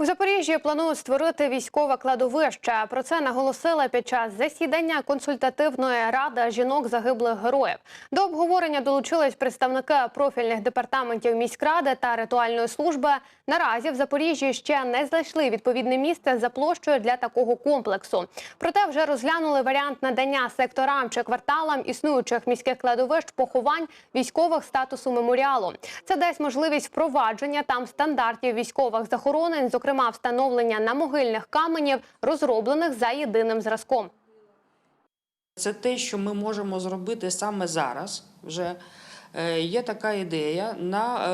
У Запоріжжі планують створити військове кладовище. Про це наголосили під час засідання консультативної ради жінок загиблих героїв. До обговорення долучились представники профільних департаментів міськради та ритуальної служби. Наразі в Запоріжжі ще не знайшли відповідне місце за площею для такого комплексу. Проте вже розглянули варіант надання секторам чи кварталам існуючих міських кладовищ поховань військових статусу меморіалу. Це дасть можливість впровадження там стандартів військових захоронень, зокрема встановлення намогильних каменів, розроблених за єдиним зразком. Це те, що ми можемо зробити саме зараз. Вже Е, є така ідея на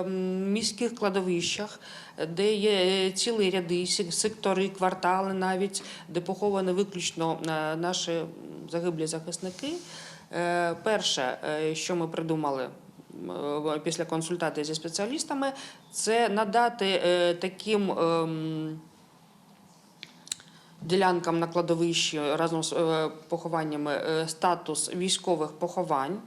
е, міських кладовищах, де є е, цілі ряди, сектори, квартали навіть, де поховані виключно наші загиблі захисники. Перше, що ми придумали після консультації зі спеціалістами, це надати е, таким. ем, ділянкам на кладовищі разом з е, похованнями е, статус військових поховань.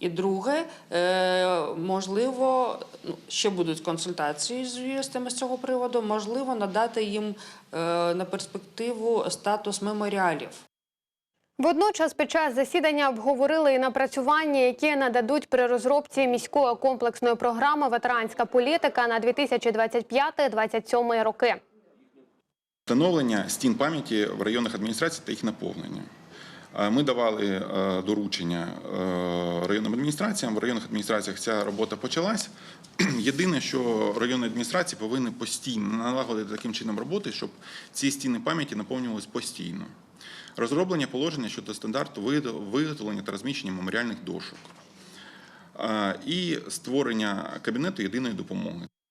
І друге, е, можливо, ну, ще будуть консультації з юристами з цього приводу, можливо, надати їм е, на перспективу статус меморіалів. Водночас під час засідання обговорили і напрацювання, які нададуть при розробці міської комплексної програми Ветеранська політика на 2025-2027 роки. Встановлення стін пам'яті в районних адміністраціях та їх наповнення. Е, Ми давали е, доручення е, районним адміністраціям. В районних адміністраціях ця робота почалась. Єдине, що районні адміністрації повинні постійно налагодити таким чином роботи, щоб ці стіни пам'яті наповнювалися постійно. Розроблення положення щодо стандарту виготовлення та розміщення меморіальних дошок. І створення кабінету єдиної допомоги.